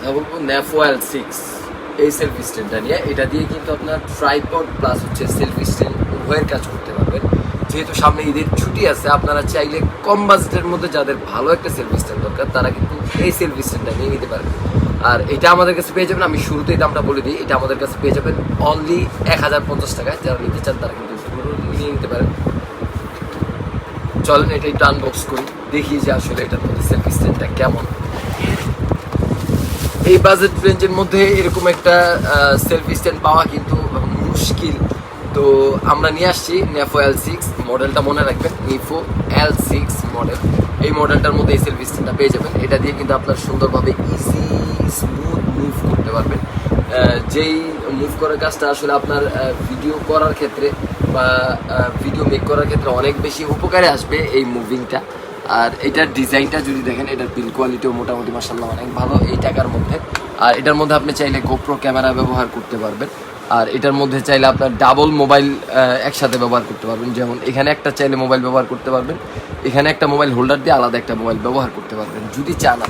কথা বলব ন্যাফোয়াল সিক্স এই সেলফি স্ট্যান্ডটা নিয়ে। এটা দিয়ে কিন্তু আপনার ট্রাইপড প্লাস হচ্ছে সেলফি স্ট্যান্ড উভয়ের কাজ করতে পারবেন। যেহেতু সামনে ঈদের ছুটি আছে, আপনারা চাইলে কম বাজেটের মধ্যে যাদের ভালো একটা সেলফি স্ট্যান্ড দরকার, তারা কিন্তু এই সেলফি স্ট্যান্ডটা নিয়ে নিতে পারবেন আর এটা আমাদের কাছে পেয়ে যাবেন, আমি শুরুতেই দামটা বলে দিই, এটা আমাদের কাছে পেয়ে যাবেন অনলি এক হাজার পঞ্চাশ টাকায়। যারা নিতে চান, তারা কিন্তু নিয়ে নিতে পারেন। চলেন এটা একটু আনবক্স করি, দেখি যে আসলে এটার মধ্যে সেলফি স্ট্যান্ডটা কেমন। এই বাজেট রেঞ্জের মধ্যে এরকম একটা সেলফি স্ট্যান্ড পাওয়া কিন্তু মুশকিল। তো আমরা নিয়ে আসছি নেফো এল সিক্স মডেলটা মনে রাখবেন নিফো এল সিক্স মডেল এই মডেলটার মধ্যে এই সেলফি স্ট্যান্ডটা পেয়ে যাবেন। এটা দিয়ে কিন্তু আপনার সুন্দরভাবে ইজি স্মুথ মুভ করতে পারবেন। যেই মুভ করার কাজটা আসলে আপনার ভিডিও করার ক্ষেত্রে বা ভিডিও মেক করার ক্ষেত্রে অনেক বেশি উপকারে আসবে এই মুভিংটা আর এটার ডিজাইনটা যদি দেখেন, এটার বিল কোয়ালিটিও মোটামুটি মাসাল্লাহ অনেক ভালো। এই টাকার মধ্যে আর এটার মধ্যে আপনি চাইলে গোপ্রো ক্যামেরা ব্যবহার করতে পারবেন। আর এটার মধ্যে চাইলে আপনার ডাবল মোবাইল একসাথে ব্যবহার করতে পারবেন। যেমন এখানে একটা চাইলে মোবাইল ব্যবহার করতে পারবেন। এখানে একটা মোবাইল হোল্ডার দিয়ে আলাদা একটা মোবাইল ব্যবহার করতে পারবেন, যদি চান।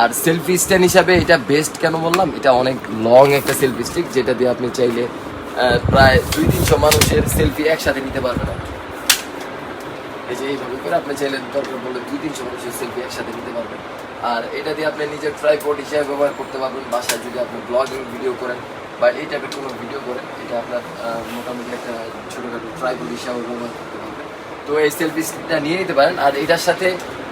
আর সেলফি স্ট্যান্ড হিসাবে এটা বেস্ট কেন বললাম? এটা অনেক লং একটা সেলফি স্টিক যেটা দিয়ে আপনি চাইলে প্রায় দুই তিনশো মানুষের সেলফি একসাথে নিতে পারবেন আর। এই যে এইভাবে করে আপনি চাইলে দরকার বললে দুই তিনশো মানুষের সেলফি একসাথে নিতে পারবেন। আর এটা দিয়ে আপনি নিজের ট্রাইপড হিসেবে ব্যবহার করতে পারবেন। বাসায় যদি আপনি ব্লগিং ভিডিও করেন বা এই টাইপের কোনো ভিডিও করেন, এটা আপনার মোটামুটি একটা ছোটোখাটো ট্রাইপড হিসাবে ব্যবহার করতে পারবেন। তো এই সেলফি স্টিকটা নিয়ে নিতে পারেন। আর এটার সাথে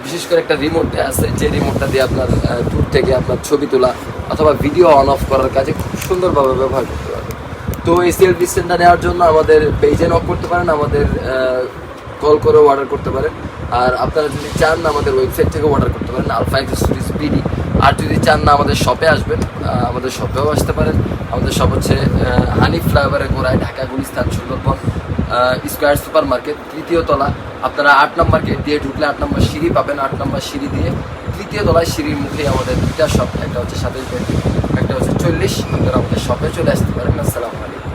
বিশেষ করে একটা রিমোট আছে, যে রিমোটটা দিয়ে আপনার দূর থেকে আপনার ছবি তোলা অথবা ভিডিও অন অফ করার কাজে খুব সুন্দরভাবে ব্যবহার করতে পারবেন। তো এই সেলফি স্ট্যান্ডটা নেওয়ার জন্য আমাদের পেজে নক করতে পারেন। আমাদের কল করে অর্ডার করতে পারেন। আর আপনারা যদি চান আমাদের ওয়েবসাইট থেকে অর্ডার করতে পারেন আলফা এক্সেসরিজ বিডি আর যদি চান না আমাদের শপে আসবেন আমাদের শপেও আসতে পারেন। আমাদের শপ হচ্ছে হানি ফ্লাইওভারের গোড়ায় Dhaka Gulistan Sundarban square super market তৃতীয় তলা। আপনারা আট নম্বর গেট দিয়ে ঢুকলে আট নম্বর সিঁড়ি পাবেন, আট নম্বর সিঁড়ি দিয়ে তৃতীয় তলায় সিঁড়ির মুখে আমাদের দুইটা শপ একটা হচ্ছে সাতাইশ একটা হচ্ছে চল্লিশ। আপনারা আমাদের শপে চলে আসতে পারেন। আসসালামু আলাইকুম।